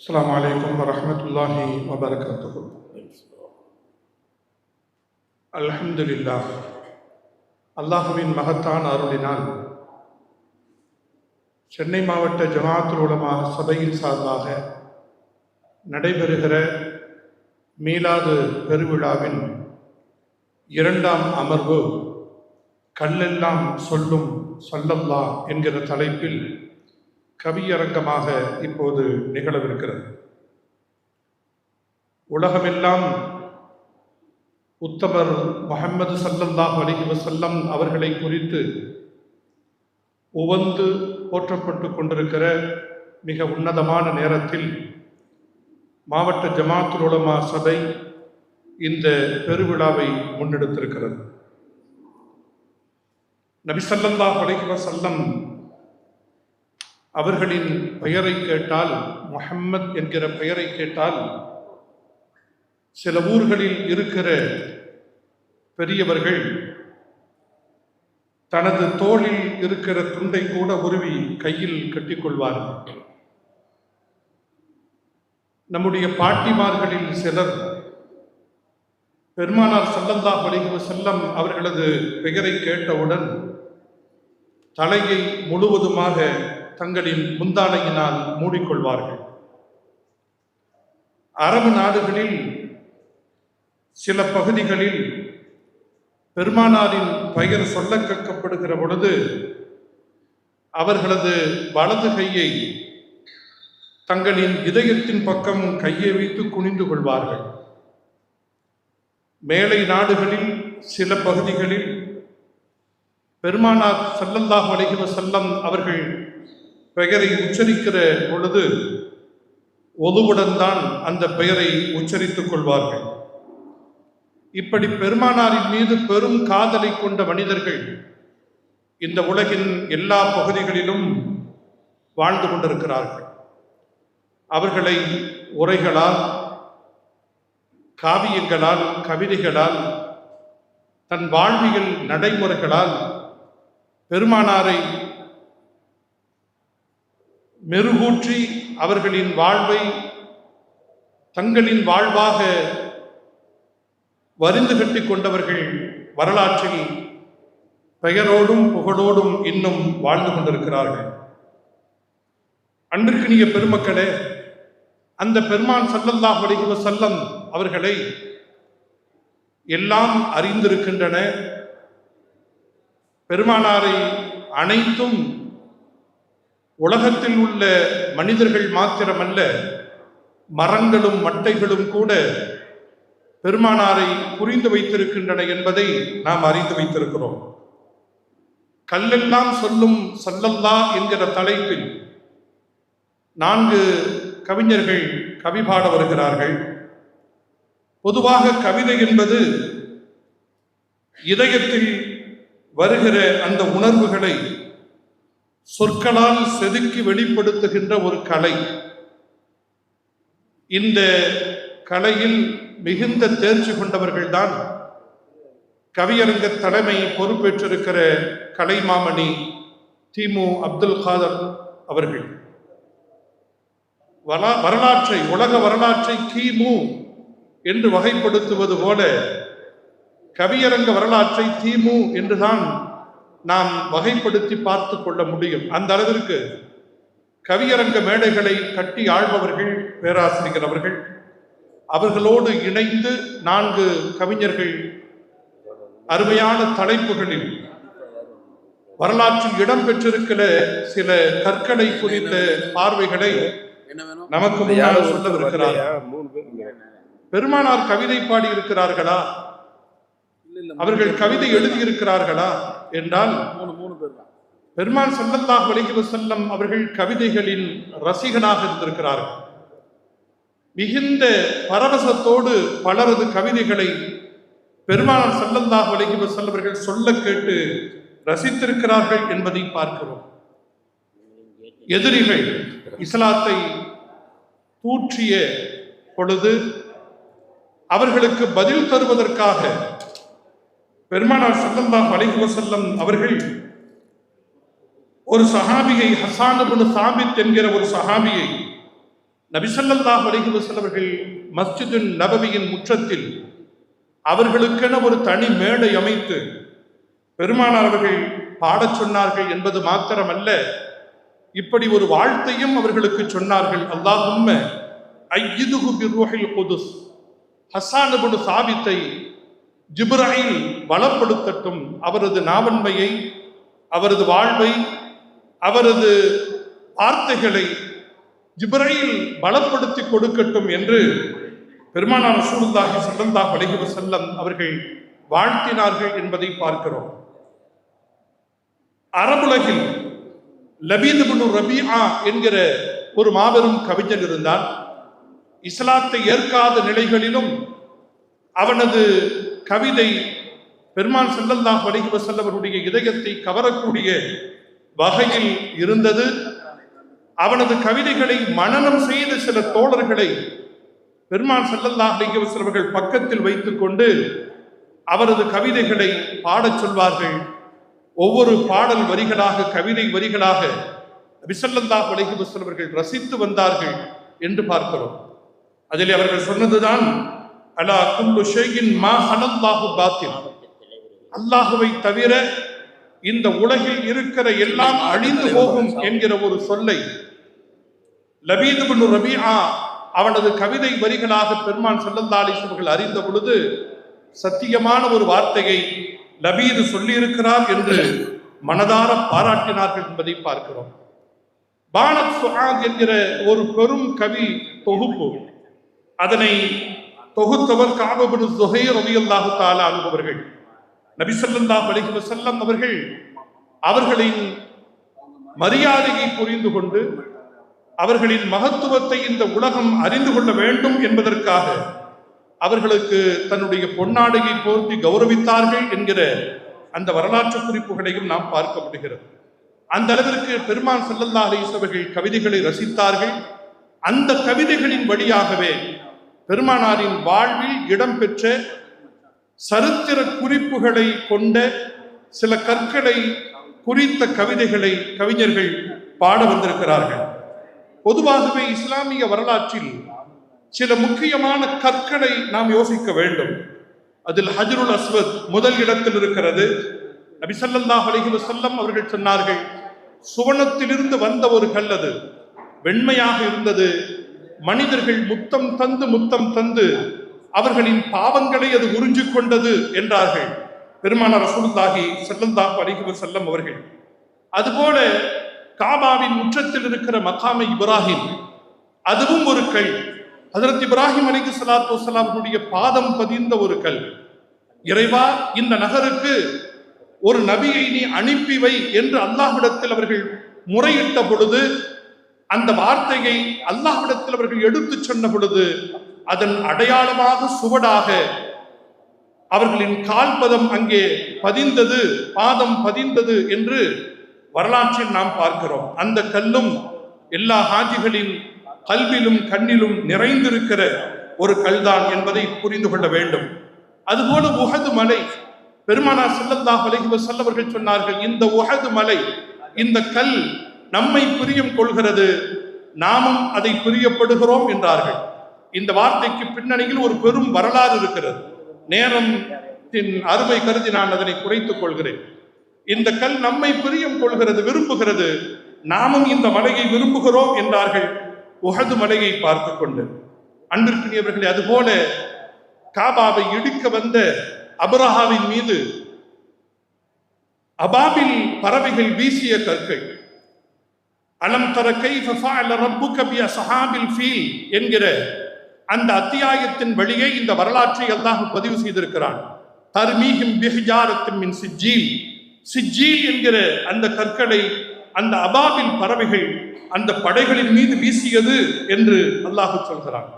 السلام عليكم ورحمة الله وبركاته அல்ஹம்துலில்லாஹ் அல்லாஹுவின் மகத்தான அருளினால் சென்னை மாவட்ட ஜமாத்துல் உலமா சபையின் சார்பாக நடைபெறுகிற மீலாது பெருவிழாவின் இரண்டாம் அமர்வு கல்லெல்லாம் சொல்லும் சொல்லல்லா என்கிற தலைப்பில் கவியரங்கமாக இப்போது நிகழவிருக்கிறது. உலகமெல்லாம் உத்தமர் முகமது சல்லல்லாஹ் அலைஹி வஸல்லம் அவர்களை குறித்து உவந்து போற்றப்பட்டு கொண்டிருக்கிற மிக உன்னதமான நேரத்தில் மாவட்ட ஜமாத்துல் உலமா சபை இந்த பெருவிழாவை முன்னெடுத்திருக்கிறது. நபி ஸல்லல்லாஹு அலைஹி வஸல்லம் அவர்களின் பெயரை கேட்டால் முஹம்மத் என்கிற பெயரை கேட்டால் சில ஊர்களில் இருக்கிற பெரியவர்கள் தனது தோளில் இருக்கிற துண்டை கூட உருவி கையில் கட்டிக்கொள்வார்கள். நம்முடைய பாட்டிமார்களில் சிலர் பெருமானார் செல்லந்தா அலைஹி செல்லம் அவர்களது பெயரை கேட்டவுடன் தலையை முழுவதுமாக தங்களின் முந்தானையினால் மூடிக்கொள்வார்கள். அரபு நாடுகளில் சில பகுதிகளில் பெருமானாரின் பெயர் சொல்ல கேட்கப்படுகிற பொழுது அவர்களது வலது கையை தங்களின் இதயத்தின் பக்கம் கையை வைத்து குனிந்து கொள்வார்கள். மேலை நாடுகளில் சில பகுதிகளில் பெருமானார் சல்லல்லாஹு அலைஹி வஸல்லம் அவர்கள் பெயரை உச்சரிக்கிற பொழுது ஒதுவுடன் தான் அந்த பெயரை உச்சரித்துக் கொள்வார்கள். இப்படி பெருமானாரின் மீது பெரும் காதலை கொண்ட மனிதர்கள் இந்த உலகின் எல்லா பகுதிகளிலும் வாழ்ந்து கொண்டிருக்கிறார்கள். அவர்களை உரைகளால் காவியங்களால் கவிதைகளால் தன் வாழ்வியல் நடைமுறைகளால் பெருமானாரை மெருகூற்றி அவர்களின் வாழ்வை தங்களின் வாழ்வாக வரிந்து கட்டி கொண்டவர்கள் வரலாற்றில் பெயரோடும் புகழோடும் இன்னும் வாழ்ந்து கொண்டிருக்கிறார்கள். அன்பிற்கினிய பெருமக்களே அந்த பெருமான் சல்லல்லா அலைஹி செல்லம் அவர்களை எல்லாம் அறிந்திருக்கின்றன. பெருமானாரை அனைத்தும் உலகத்தில் உள்ள மனிதர்கள் மாத்திரமல்ல மரங்களும் மட்டைகளும் கூட பெருமானாரை புரிந்து வைத்திருக்கின்றன என்பதை நாம் அறிந்து வைத்திருக்கிறோம். கல்லெல்லாம் சொல்லும் சல்லல்லா என்கிற தலைப்பில் நான்கு கவிஞர்கள் கவி பாட வருகிறார்கள். பொதுவாக கவிதை என்பது இதயத்தில் வருகிற அந்த உணர்வுகளை சொற்களால் செதுக்கி வெளிப்படுத்துகின்ற ஒரு கலை. இந்த கலையில் மிகுந்த தேர்ச்சி கொண்டவர்கள்தான் கவியரங்க தலைமை பொறுப்பேற்றிருக்கிற கலைமாமணி திமு அப்துல் காதர் அவர்கள். வரலாற்றை உலக வரலாற்றை கிமு என்று வகைப்படுத்துவது போல கவியரங்க வரலாற்றை திமு என்றுதான் நாம் வகைப்படுத்தி பார்த்து கொள்ள முடியும். அந்த அளவிற்கு கவியரங்க மேடைகளை கட்டி ஆள்பவர்கள் பேராசிரியர் அவர்கள். அவர்களோடு இணைந்து நான்கு கவிஞர்கள் அருமையான தலைப்புகளில் வரலாற்றில் இடம்பெற்றிருக்கிற சில கற்களை குறித்த பார்வைகளை நமக்கு முன்னால் சொல்லவிருக்கிறார். பெருமானார் கவிதை பாடி இருக்கிறார்களா அவர்கள் கவிதை எழுதியிருக்கிறார்களா? என்றால் மூணு மூணு பேர் தான் பெருமான் ஸல்லல்லாஹு அலைஹி வஸல்லம் அவர்கள் கவிதைகளின் ரசிகனாக இருந்திருக்கிறார்கள். மிகுந்த பரவசத்தோடு பலரது கவிதைகளை பெருமானார் ஸல்லல்லாஹு அலைஹி வஸல்லம் அவர்கள் சொல்ல கேட்டு ரசித்திருக்கிறார்கள் என்பதை பார்க்கிறோம். எதிரிகள் இஸ்லாத்தை தூற்றிய பொழுது அவர்களுக்கு பதில் தருவதற்காக பெருமானார் ஸல்லல்லாஹு அலைஹி வஸல்லம் அவர்கள் ஒரு சஹாபியை ஹசான் சாபித் என்கிற ஒரு சஹாபியை நபிசல்லா அலைஹி வஸல்லம் அவர்கள் நபவியின் முற்றத்தில் அவர்களுக்கென ஒரு தனி மேடை அமைத்து பெருமானார் அவர்கள் பாடச் சொன்னார்கள் என்பது மாத்திரமல்ல இப்படி ஒரு வாழ்த்தையும் அவர்களுக்கு சொன்னார்கள். அல்லாஹும்ம ஐயுதுகு பிர்ருஹில் குதுஸ். ஹஸ்ஸான் சாபித்தை ஜிப்ராயில் பலப்படுத்தட்டும் அவரது நாவன்மையை அவரது வாழ்வை அவரது வார்த்தைகளை ஜிப்ராயில் பலப்படுத்தி கொடுக்கட்டும் என்று பெருமானார் சூழ்ந்தாகி ஸல்லல்லாஹு அலைஹி செல்லம் அவர்கள் வாழ்த்தினார்கள் என்பதை பார்க்கிறோம். அரபுலகில் லபீதுபுனு ரபியா என்கிற ஒரு மாபெரும் கவிஞன் இருந்தார். இஸ்லாத்தை ஏற்காத நிலைகளிலும் அவனது கவிதை பெருமான் செல்லல்லா அலைஹி செல்லவருடைய இதயத்தை கவரக்கூடிய வகையில் இருந்தது. அவனது கவிதைகளை மனநம் செய்த சில தோழர்களை பெருமான் செல்லல்லா அலைஹி பக்கத்தில் வைத்துக்கொண்டு அவரது கவிதைகளை பாடச் சொல்வார்கள். ஒவ்வொரு பாடல் வரிகளாக கவிதை வரிகளாக விசல்லந்தா அலைஹி அவர்கள் ரசித்து வந்தார்கள் என்று பார்க்கிறோம். அதில் அவர்கள் சொன்னதுதான் அலா குல்லு ஷெயின் மா ஹனல்லாஹு பாத்தில் அல்லாஹுவை தவிர இந்த உலகில் இருக்கிற எல்லாம் அழிந்து போகும் என்கிற ஒரு சொல்லை லபீது பின் ரபீஆ அவனது கவிதை வரிகளாக பெருமான் ஸல்லல்லாஹு அவர்கள் அறிந்த பொழுது சத்தியமான ஒரு வார்த்தையை லபீது சொல்லியிருக்கிறார் என்று மனதார பாராட்டினார்கள் என்பதை பார்க்கிறோம். பானத் சுஹாத் என்கிற ஒரு பெரும் கவி தொகுப்பு அதனை தொகுத்தவர் காபபின் சுஹைர் ரலியல்லாஹு தாலா அனுபவர்கள் நபி ஸல்லல்லாஹு அலைஹி வஸல்லம் அவர்கள் அவர்களின் மரியாதையை புரிந்து கொண்டு அவர்களின் மகத்துவத்தை இந்த உலகம் அறிந்து கொள்ள வேண்டும் என்பதற்காக அவர்களுக்கு தன்னுடைய பொன்னாடையை போர்த்தி கௌரவித்தார்கள் என்கிற அந்த வரலாற்று குறிப்புகளையும் நாம் பார்க்க முடிகிறது. அந்த அளவிற்கு பெருமான் செல்லல்லா அலிஸ் அவர்கள் கவிதைகளை ரசித்தார்கள். அந்த கவிதைகளின் வழியாகவே பெருமானாரின் வாழ்வில் இடம்பெற்ற சரித்திர குறிப்புகளை கொண்ட சில கற்களை குறித்த கவிதைகளை கவிஞர்கள் பாட வந்திருக்கிறார்கள். பொதுவாகவே இஸ்லாமிய வரலாற்றில் சில முக்கியமான கற்களை நாம் யோசிக்க வேண்டும். அதில் ஹஜ்ருல் அஸ்வத் முதல் இடத்தில் இருக்கிறது. நபிசல்லாஹ் ஸல்லல்லாஹு அலைஹி அவர்கள் சொன்னார்கள் சுவனத்திலிருந்து வந்த ஒரு கல் அது வெண்மையாக இருந்தது மனிதர்கள் முத்தம் தந்து முத்தம் தந்து அவர்களின் பாவங்களை அது உறிஞ்சு கொண்டது என்றார்கள். பெருமானார் ரசூலுல்லாஹி ஸல்லல்லாஹு அலைஹி செல்லம் அவர்கள். அதுபோல காபாவின் முற்றத்தில் இருக்கிற மகாமை இப்ராஹிம் அதுவும் ஒரு கல். ஹஜரத் இப்ராஹிம் அலிகு சலாத்து வலாமுடைய பாதம் பதிந்த ஒரு கல். இறைவா இந்த நகருக்கு ஒரு நபியை நீ அனுப்பி வை என்று அல்லாஹ்விடத்தில் அவர்கள் முறையிட்ட பொழுது அந்த வார்த்தையை அல்லாஹ்விடத்தில் அவர்கள் எடுத்துச் சொன்ன பொழுது அதன் அடையாளமாக சுவடாக அவர்களின் கால்பதம் அங்கே பதிந்தது பாதம் பதிந்தது என்று வரலாற்றில் நாம் பார்க்கிறோம். அந்த கல்லும் எல்லா ஹாஜிகளின் கல்விலும் கண்ணிலும் நிறைந்திருக்கிற ஒரு கல்தான் என்பதை புரிந்து கொள்ள வேண்டும். அதுபோல உகது மலை பெருமானா செல்லந்தா அலைஹி செல்லவர்கள் சொன்னார்கள் இந்த உகது மலை இந்த கல் நம்மை பிரியம் கொள்கிறது. நாமும் அதை பிரியப்படுகிறோம் என்றார்கள். இந்த வார்த்தைக்கு பின்னணியில் ஒரு பெரும் வரலாறு இருக்கிறது. நேரம் அருமை கருதி நான் அதனை குறைத்துக் கொள்கிறேன். இந்த கல் நம்மை பிரியம் கொள்கிறது விரும்புகிறது. நாமும் இந்த மலையை விரும்புகிறோம் என்றார்கள். உகது மலையை பார்த்து கொண்டு. அன்பிற்குரியவர்களே அதுபோல காபாவை இடிக்க வந்த அபரஹாவின் மீது அபாபில் பறவைகள் வீசிய கற்கள். அலம் தர கைஃப ஃபஅல ஃபீல் என்கிற அந்த அத்தியாயத்தின் வழியே இந்த வரலாற்றை அல்லாஹ் பதிவு செய்திருக்கிறான். தர்மீஹிம் பிஹிஜாரத்தின் மின் சிஜ்ஜீல். சிஜ்ஜீல் என்கிற அந்த கற்களை அந்த அபாபில் பறவைகள் அந்த படைகளின் மீது வீசியது என்று அல்லாஹு சொல்கிறான்.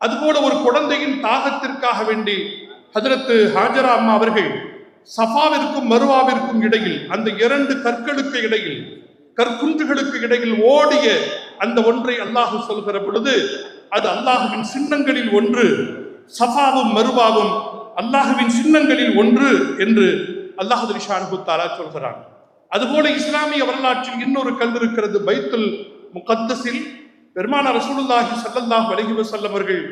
அதுபோல ஒரு குழந்தையின் தாகத்திற்காக வேண்டி ஹஜரத்து ஹாஜரா அம்மா அவர்கள் சஃபாவிற்கும் மருவாவிற்கும் இடையில் அந்த இரண்டு கற்களுக்கு இடையில் கற்குன்றுகளுக்கு இடையில் ஓடிய அந்த ஒன்றை அல்லாஹ் சொல்கிற பொழுது அது அல்லாஹுவின் சின்னங்களில் ஒன்று சஃபாவும் மருவாவும் அல்லாஹுவின் சின்னங்களில் ஒன்று என்று அல்லாஹு ரிஷானு சொல்கிறான். அதுபோல இஸ்லாமிய வரலாற்றில் இன்னொரு கல் இருக்கிறது பைத்துல் முகத்தஸில். பெருமான ரசூலுல்லாஹி சல்லல்லாஹ் அலைஹி வஸல்லம் அவர்கள்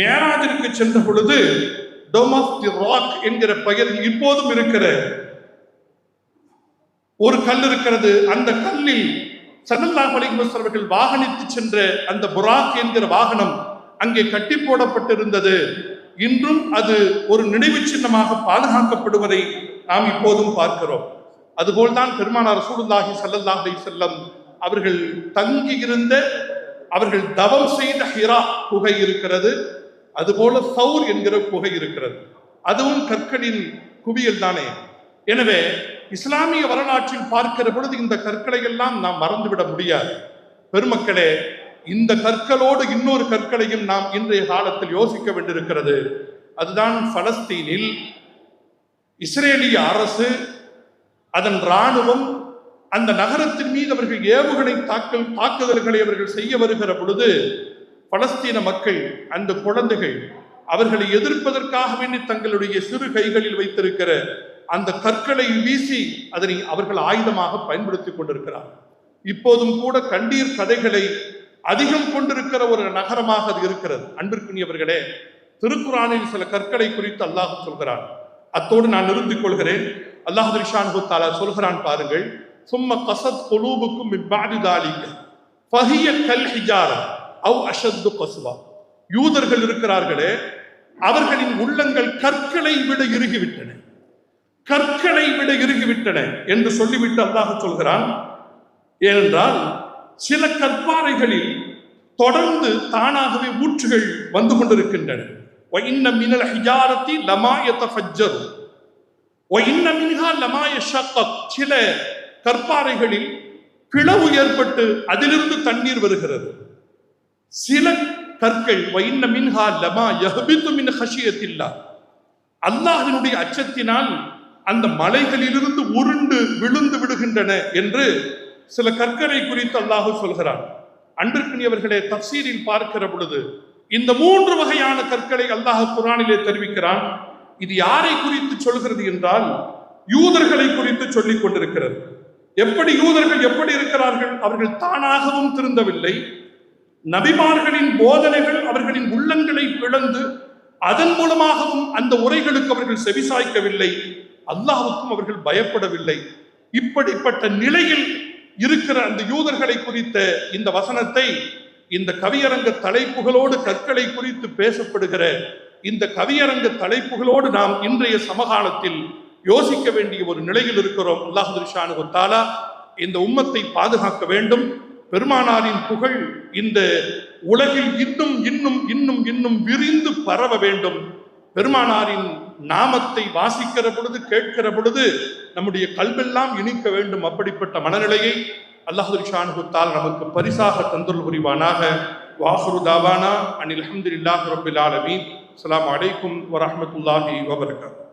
மேராஜிற்கு சென்ற பொழுது டோம் ஆஃப் தி ராக் என்கிற பெயரில் இப்போதும் இருக்கிற ஒரு கல் இருக்கிறது. அந்த கல்லில் சன்னல்லாஹ் அலைஹி அவர்கள் வாகனித்து சென்ற அந்த புராக் என்கிற வாகனம் அங்கே கட்டி போடப்பட்டிருந்தது. இன்றும் அது ஒரு நினைவு சின்னமாக பாதுகாக்கப்படுவதை நாம் இப்போதும் பார்க்கிறோம். அதுபோல்தான் பெருமானார் ரசூலுல்லாஹி ஸல்லல்லாஹு அலைஹி அவர்கள் தங்கி இருந்த அவர்கள் தவம் செய்த ஹிரா குகை இருக்கிறது. அதுபோல சௌர் என்கிற குகை இருக்கிறது. அதுவும் கற்களின் குவியல் தானே. எனவே இஸ்லாமிய வரலாற்றில் பார்க்கிற பொழுது இந்த கற்களை எல்லாம் நாம் மறந்துவிட முடியாது. பெருமக்களே இந்த கற்களோடு இன்னொரு கற்களையும் நாம் இன்றைய காலத்தில் யோசிக்க வேண்டியிருக்கிறது. அதுதான் பலஸ்தீனில் இஸ்ரேலிய அரசு அதன் இராணுவம் அந்த நகரத்தின் மீது அவர்கள் ஏவுகணை தாக்கல் தாக்குதல்களை அவர்கள் செய்ய வருகிற பொழுது பலஸ்தீன மக்கள் அந்த குழந்தைகள் அவர்களை எதிர்ப்பதற்காக வேண்டி தங்களுடைய சிறு கைகளில் வைத்திருக்கிற அந்த கற்களை வீசி அதனை அவர்கள் ஆயுதமாக பயன்படுத்திக் கொண்டிருக்கிறார். இப்போதும் கூட கண்டீர் கதைகளை அதிகம் கொண்டிருக்கிற ஒரு நகரமாக அது இருக்கிறது. அன்பிற்குரியவர்களே திருக்குறானில் சில கற்களை குறித்து அல்லாஹ் சொல்கிறான். அத்தோடு நான் நிறுத்திக் கொள்கிறேன். அல்லாஹ் ரிஷான் தாலா சொல்கிறான் பாருங்கள். சும்ம கசத் கொலூபுக்கும் கல் அவ் கசுவா யூதர்கள் இருக்கிறார்களே அவர்களின் உள்ளங்கள் கற்களை விட இறுகிவிட்டன. கற்களை விட இறுகிவிட்டன என்று சொல்லிவிட்டு அல்லாஹ் சொல்கிறான் ஏனென்றால் சில கற்பாறைகளில் தொடர்ந்து தானாகவே ஊற்றுகள் வந்து கொண்டிருக்கின்றன وَإِنَّ مِنَ الْحِجَارَةِ لَمَا يَتَفَجَّرُ وَإِنَّ مِنْهَا لَمَا يَشَقَّقُ சில கற்பாறைகளில் பிளவு ஏற்பட்டு அதிலிருந்து தண்ணீர் வருகிறது சில கற்கள் வைன்ன மின்ஹா லமா யஹ்பித்து மின் ஹஷியத்தில்லா அல்லாஹ்வினுடைய அச்சத்தினால் அந்த மலைகளிலிருந்து உருண்டு விழுந்து விடுகின்றன என்று சில கற்களை குறித்து அல்லாஹ் சொல்கிறான். அன்பிற்குரியவர்களே தப்சீரில் பார்க்கிற பொழுது இந்த மூன்று வகையான கற்களை அல்லாஹ் குரானிலே தெரிவிக்கிறான். இது யாரை குறித்து சொல்கிறது என்றால் யூதர்களை குறித்து சொல்லிக் கொண்டிருக்கிறது. எப்படி யூதர்கள் எப்படி இருக்கிறார்கள்? அவர்கள் தானாகவும் திருந்தவில்லை. நபிமார்களின் போதனைகள் அவர்களின் உள்ளங்களை பிளந்து அதன் மூலமாகவும் அந்த உரைகளுக்கு அவர்கள் செவிசாய்க்கவில்லை. அல்லாஹுக்கும் அவர்கள் பயப்படவில்லை. இப்படிப்பட்ட நிலையில் இருக்கிற அந்த யூதர்களை குறித்த இந்த வசனத்தை இந்த கவியரங்க தலைப்புகளோடு கற்களை குறித்து பேசப்படுகிற இந்த கவியரங்க தலைப்புகளோடு நாம் இன்றைய சமகாலத்தில் யோசிக்க வேண்டிய ஒரு நிலையில் இருக்கிறோம். அல்லாஹு தாலா இந்த உம்மத்தை பாதுகாக்க வேண்டும். பெருமானாரின் புகழ் இந்த உலகில் இன்னும் இன்னும் இன்னும் இன்னும் விரிந்து பரவ வேண்டும். பெருமானாரின் நாமத்தை வாசிக்கிற பொழுது கேட்கிற பொழுது நம்முடைய கல்வெல்லாம் இனிக்க வேண்டும் அப்படிப்பட்ட மனநிலையை அல்லாஹு ஷானுகுத்தால் நமக்கு பரிசாக தந்துள் புரிவானாக. வாஹரு தாவானா அனில் அஹமதுல்லாஹ் ரபுல் ஆலமீன். அஸ்ஸலாமு அலைக்கும் வரமத்துல்லாஹி வபரகாத்துஹு